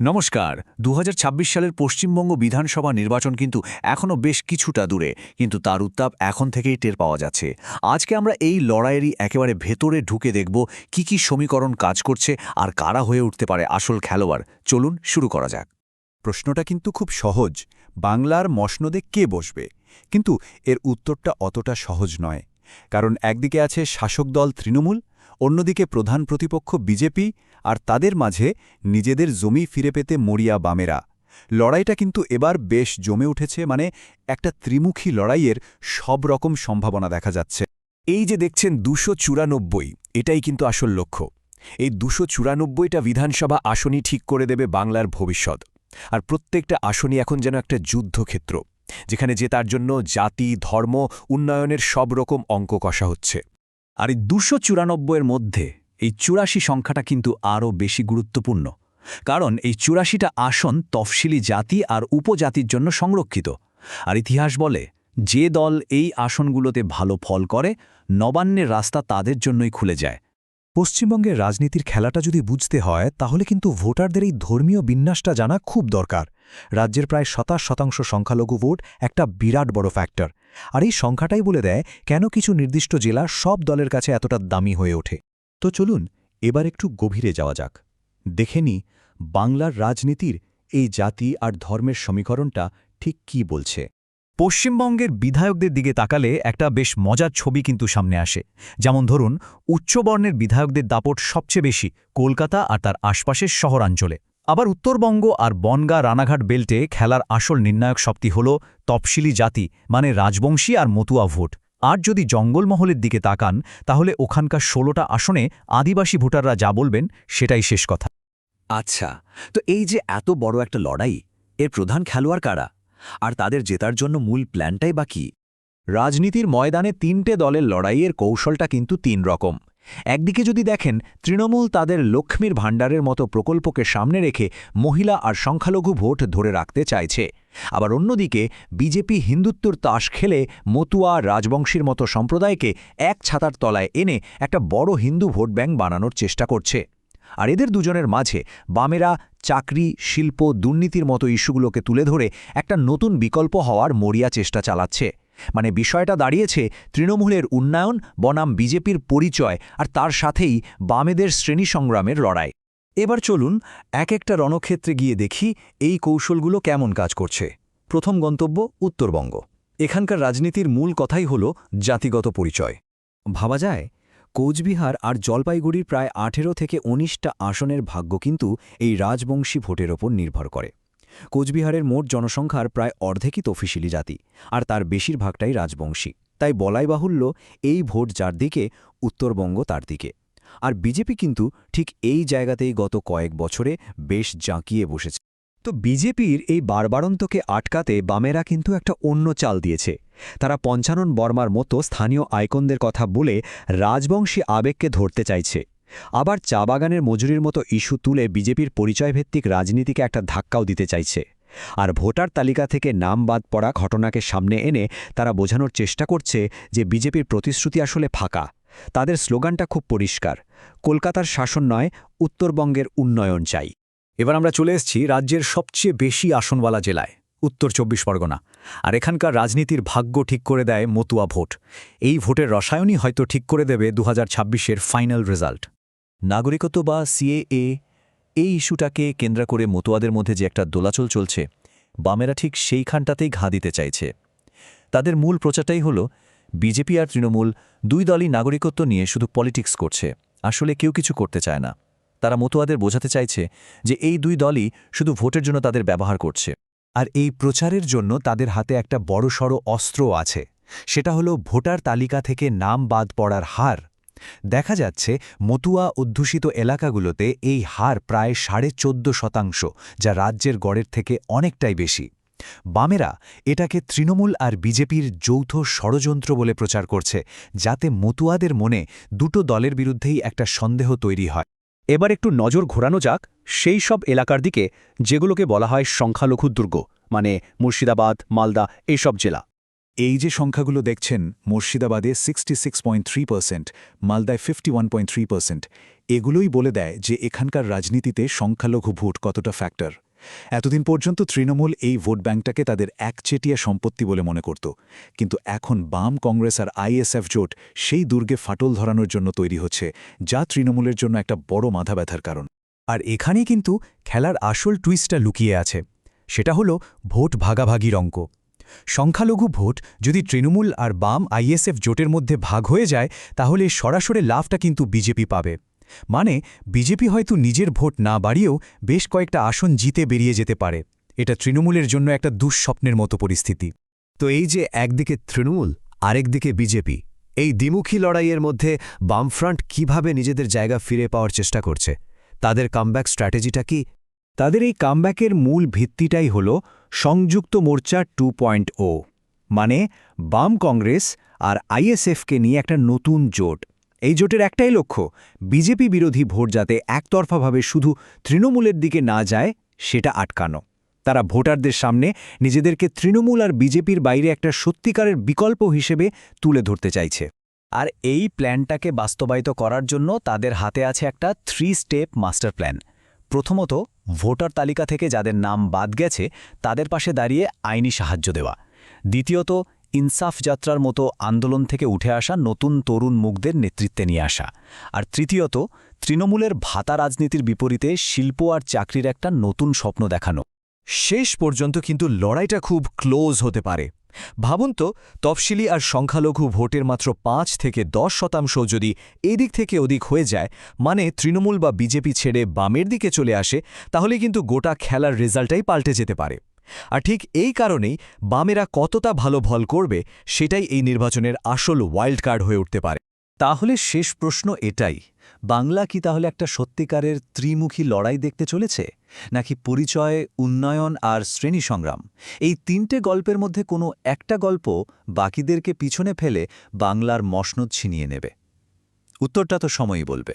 নমস্কার দু হাজার ছাব্বিশ সালের পশ্চিমবঙ্গ বিধানসভা নির্বাচন কিন্তু এখনও বেশ কিছুটা দূরে, কিন্তু তার উত্তাপ এখন থেকেই টের পাওয়া যাচ্ছে। আজকে আমরা এই লড়াইয়েরই একেবারে ভেতরে ঢুকে দেখব কি কি সমীকরণ কাজ করছে আর কারা হয়ে উঠতে পারে আসল খেলোয়াড়। চলুন শুরু করা যাক। প্রশ্নটা কিন্তু খুব সহজ, বাংলার মসনদে কে বসবে? কিন্তু এর উত্তরটা অতটা সহজ নয়, কারণ একদিকে আছে শাসক দল তৃণমূল অন্যদিকে প্রধান প্রতিপক্ষ বিজেপি আর তাদের মাঝে নিজেদের জমি ফিরে পেতে মরিয়া বামেরা। লড়াইটা কিন্তু এবার বেশ জমে উঠেছে মানে একটা ত্রিমুখী লড়াইয়ের সব রকম সম্ভাবনা দেখা যাচ্ছে। এই যে দেখছেন দুশো চুরানব্বই, এটাই কিন্তু আসল লক্ষ্য। এই দুশো চুরানব্বইটা বিধানসভা আসনই ঠিক করে দেবে বাংলার ভবিষ্যৎ। আর প্রত্যেকটা আসনই এখন যেন একটা যুদ্ধক্ষেত্র, যেখানে জেতার জন্য জাতি, ধর্ম, উন্নয়নের সব রকম অঙ্ক কষা হচ্ছে। আর এই দুশো চুরানব্বইয়ের মধ্যে এই চুরাশি সংখ্যাটা কিন্তু আরও বেশি গুরুত্বপূর্ণ। কারণ এই চুরাশিটা আসন তফসিলি জাতি আর উপজাতির জন্য সংরক্ষিত। আর ইতিহাস বলে, যে দল এই আসনগুলোতে ভালো ফল করে, নবান্নের রাস্তা তাদের জন্যই খুলে যায়। পশ্চিমবঙ্গের রাজনীতির খেলাটা যদি বুঝতে হয়, তাহলে কিন্তু ভোটারদের এই ধর্মীয় বিন্যাসটা জানা খুব দরকার। রাজ্যের প্রায় শতাশ শতাংশ সংখ্যালঘু ভোট একটা বিরাট বড় ফ্যাক্টর আর এই সংখ্যাটাই বলে দেয় কেন কিছু নির্দিষ্ট জেলা সব দলের কাছে এতটা দামি হয়ে ওঠে। তো চলুন এবার একটু গভীরে যাওয়া যাক। দেখে নি বাংলার রাজনীতির এই জাতি আর ধর্মের সমীকরণটা ঠিক কি বলছে। পশ্চিমবঙ্গের বিধায়কদের দিকে তাকালে একটা বেশ মজার ছবি কিন্তু সামনে আসে। যেমন ধরুন, উচ্চবর্ণের বিধায়কদের দাপট সবচেয়ে বেশি কলকাতা আর তার আশপাশের শহরাঞ্চলে। আবার উত্তরবঙ্গ আর বনগা রানাঘাট বেল্টে খেলার আসল নির্ণায়ক শক্তি হল তপশিলি জাতি মানে রাজবংশী আর মতুয়া ভোট। আর যদি জঙ্গলমহলের দিকে তাকান, তাহলে ওখানকার ষোলোটা আসনে আদিবাসী ভোটাররা যা বলবেন, সেটাই শেষ কথা। আচ্ছা তো এই যে এত বড় একটা লড়াই, এর প্রধান খেলোয়াড় কারা? আর তাদের জেতার জন্য মূল প্ল্যানটাই বা কি? রাজনীতির ময়দানে তিনটে দলের লড়াইয়ের কৌশলটা কিন্তু তিন রকম। একদিকে যদি দেখেন, তৃণমূল তাদের লক্ষ্মীর ভাণ্ডারের মতো প্রকল্পকে সামনে রেখে মহিলা আর সংখ্যালঘু ভোট ধরে রাখতে চাইছে। আবার অন্যদিকে, বিজেপি হিন্দুত্বর তাস খেলে মতুয়া রাজবংশীর মতো সম্প্রদায়কে এক ছাতার তলায় এনে একটা বড় হিন্দু ভোট ব্যাংক বানানোর চেষ্টা করছে। আর এদের দুজনের মাঝে বামেরা চাকরি, শিল্প, দুর্নীতির মতো ইস্যুগুলোকে তুলে ধরে একটা নতুন বিকল্প হওয়ার মরিয়া চেষ্টা চালাচ্ছে। মানে বিষয়টা দাঁড়িয়েছে তৃণমূলের উন্নয়ন, বনাম বিজেপির পরিচয় আর তার সাথেই বামেদের শ্রেণি সংগ্রামের লড়াই। এবার চলুন এক একটা রণক্ষেত্রে গিয়ে দেখি এই কৌশলগুলো কেমন কাজ করছে। প্রথম গন্তব্য উত্তরবঙ্গ। এখানকার রাজনীতির মূল কথাই হল জাতিগত পরিচয়। ভাবা যায়, কোচবিহার আর জলপাইগুড়ির প্রায় আঠেরো থেকে উনিশটা আসনের ভাগ্য কিন্তু এই রাজবংশী ভোটের ওপর নির্ভর করে। কোচবিহারের মোট জনসংখ্যার প্রায় অর্ধেকই তফিসিলি জাতি, আর তার বেশিরভাগটাই রাজবংশী। তাই বলাই বাহুল্য, এই ভোট যার দিকে, উত্তরবঙ্গ তার দিকে। আর বিজেপি কিন্তু ঠিক এই জায়গাতেই গত কয়েক বছরে বেশ জাঁকিয়ে বসেছে। তো বিজেপির এই বারবারন্তকে আটকাতে বামেরা কিন্তু একটা অন্য চাল দিয়েছে। তারা পঞ্চানন বর্মার মতো স্থানীয় আইকনদের কথা বলে রাজবংশী আবেগকে ধরতে চাইছে। আবার চা বাগানের মজুরির মতো ইস্যু তুলে বিজেপির পরিচয়ভিত্তিক রাজনীতিকে একটা ধাক্কাও দিতে চাইছে। আর ভোটার তালিকা থেকে নাম বাদ পড়া ঘটনাকে সামনে এনে তারা বোঝানোর চেষ্টা করছে যে বিজেপির প্রতিশ্রুতি আসলে ফাঁকা। তাদের স্লোগানটা খুব পরিষ্কার, কলকাতার শাসন নয়, উত্তরবঙ্গের উন্নয়ন চাই। এবার আমরা চলে এসেছি রাজ্যের সবচেয়ে বেশি আসনওয়ালা জেলায়, উত্তর চব্বিশ পরগনা। আর এখানকার রাজনীতির ভাগ্য ঠিক করে দেয় মতুয়া ভোট। এই ভোটের রসায়নই হয়তো ঠিক করে দেবে দু হাজার ফাইনাল রেজাল্ট। নাগরিকত্ব বা সিএএ এই ইস্যুটাকে কেন্দ্র করে মতুয়াদের মধ্যে যে একটা দোলাচল চলছে, বামেরা ঠিক সেইখানটাতেই ঘা দিতে চাইছে। তাদের মূল প্রচারটাই হল, বিজেপি আর তৃণমূল দুই দলই নাগরিকত্ব নিয়ে শুধু পলিটিক্স করছে, আসলে কেউ কিছু করতে চায় না। তারা মতুয়াদের বোঝাতে চাইছে যে এই দুই দলই শুধু ভোটের জন্য তাদের ব্যবহার করছে। আর এই প্রচারের জন্য তাদের হাতে একটা বড়সড় অস্ত্র আছে। সেটা হলো ভোটার তালিকা থেকে নাম বাদ পড়ার হার। দেখা যাচ্ছে মতুয়া অধ্যুষিত এলাকাগুলোতে এই হার প্রায় সাড়ে চোদ্দ শতাংশ, যা রাজ্যের গড়ের থেকে অনেকটাই বেশি। বামেরা এটাকে তৃণমূল আর বিজেপির যৌথ ষড়যন্ত্র বলে প্রচার করছে, যাতে মতুয়াদের মনে দুটো দলের বিরুদ্ধেই একটা সন্দেহ তৈরি হয়। এবার একটু নজর ঘোরানো যাক, সেই সব এলাকার দিকে যেগুলোকে বলা হয় সংখ্যালঘু দুর্গ মানে মুর্শিদাবাদ, মালদা, এইসব জেলা। এই যে সংখ্যাগুলো দেখছেন, মুর্শিদাবাদে sixty six point three percent মালদায় fifty one point three percent এগুলোই বলে দেয় যে এখানকার রাজনীতিতে সংখ্যালঘু ভোট কতটা ফ্যাক্টর এতদিন পর্যন্ত তৃণমূল এই ভোট ব্যাংকটাকে তাদের একচেটিয়া সম্পত্তি বলে মনে করত, কিন্তু এখন বাম কংগ্রেস আর আইএসএফ জোট সেই দুর্গে ফাটল ধরানোর জন্য তৈরি হচ্ছে, যা তৃণমূলের জন্য একটা বড় মাথা ব্যথার কারণ। আর এখানেই কিন্তু খেলার আসল টুইস্টটা লুকিয়ে আছে, সেটা হলো ভোট ভাগাভাগির অঙ্ক। সংখ্যালঘু ভোট যদি তৃণমূল আর বাম আইএসএফ জোটের মধ্যে ভাগ হয়ে যায় তাহলে সরাসরি লাভটা কিন্তু বিজেপি পাবে। মানে বিজেপি হয়তো নিজের ভোট না বাড়িয়েও বেশ কয়েকটা আসন জিতে বেরিয়ে যেতে পারে। এটা তৃণমূলের জন্য একটা দুঃস্বপ্নের মতো পরিস্থিতি। তো এই যে একদিকে তৃণমূল আরেকদিকে বিজেপি এই দ্বিমুখী লড়াইয়ের মধ্যে বামফ্রন্ট কীভাবে নিজেদের জায়গা ফিরে পাওয়ার চেষ্টা করছে? তাদের কামব্যাক স্ট্র্যাটেজিটা কি? তাদের এই কামব্যাকের মূল ভিত্তিটাই হল সংযুক্ত মোর্চা টু মানে বাম কংগ্রেস আর আইএসএফকে নিয়ে একটা নতুন জোট। এই জোটের একটাই লক্ষ্য, বিজেপি বিরোধী ভোট যাতে একতরফাভাবে শুধু তৃণমূলের দিকে না যায়, সেটা আটকানো। তারা ভোটারদের সামনে নিজেদেরকে তৃণমূল আর বিজেপির বাইরে একটা সত্যিকারের বিকল্প হিসেবে তুলে ধরতে চাইছে। আর এই প্ল্যানটাকে বাস্তবায়িত করার জন্য তাদের হাতে আছে একটা থ্রি স্টেপ মাস্টার প্ল্যান। প্রথমত ভোটার তালিকা থেকে যাদের নাম বাদ গেছে, তাদের পাশে দাঁড়িয়ে আইনি সাহায্য দেওয়া। দ্বিতীয়ত, ইনসাফ যাত্রার মতো আন্দোলন থেকে উঠে আসা নতুন তরুণ মুখদের নেতৃত্বে নিয়ে আসা। আর তৃতীয়ত, তৃণমূলের ভাতা রাজনীতির বিপরীতে শিল্প আর চাকরির একটা নতুন স্বপ্ন দেখানো। শেষ পর্যন্ত কিন্তু লড়াইটা খুব ক্লোজ হতে পারে। ভাবুন তো, তফসিলি আর সংখ্যালঘু ভোটের মাত্র পাঁচ থেকে দশ শতাংশ যদি এদিক থেকে ওদিক হয়ে যায় মানে তৃণমূল বা বিজেপি ছেড়ে বামের দিকে চলে আসে, তাহলে কিন্তু গোটা খেলার রেজাল্টটাই পাল্টে যেতে পারে। আর ঠিক এই কারণেই বামেরা কতটা ভালো ভল করবে, সেটাই এই নির্বাচনের আসল ওয়াইল্ড কার্ড হয়ে উঠতে পারে। তাহলে শেষ প্রশ্ন এটাই। বাংলা কি তাহলে একটা সত্যিকারের ত্রিমুখী লড়াই দেখতে চলেছে? নাকি পরিচয়, উন্নয়ন আর শ্রেণি সংগ্রাম? এই তিনটে গল্পের মধ্যে কোনো একটা গল্প বাকিদেরকে পিছনে ফেলে বাংলার মসনদ ছিনিয়ে নেবে। উত্তরটা তো সময়ই বলবে।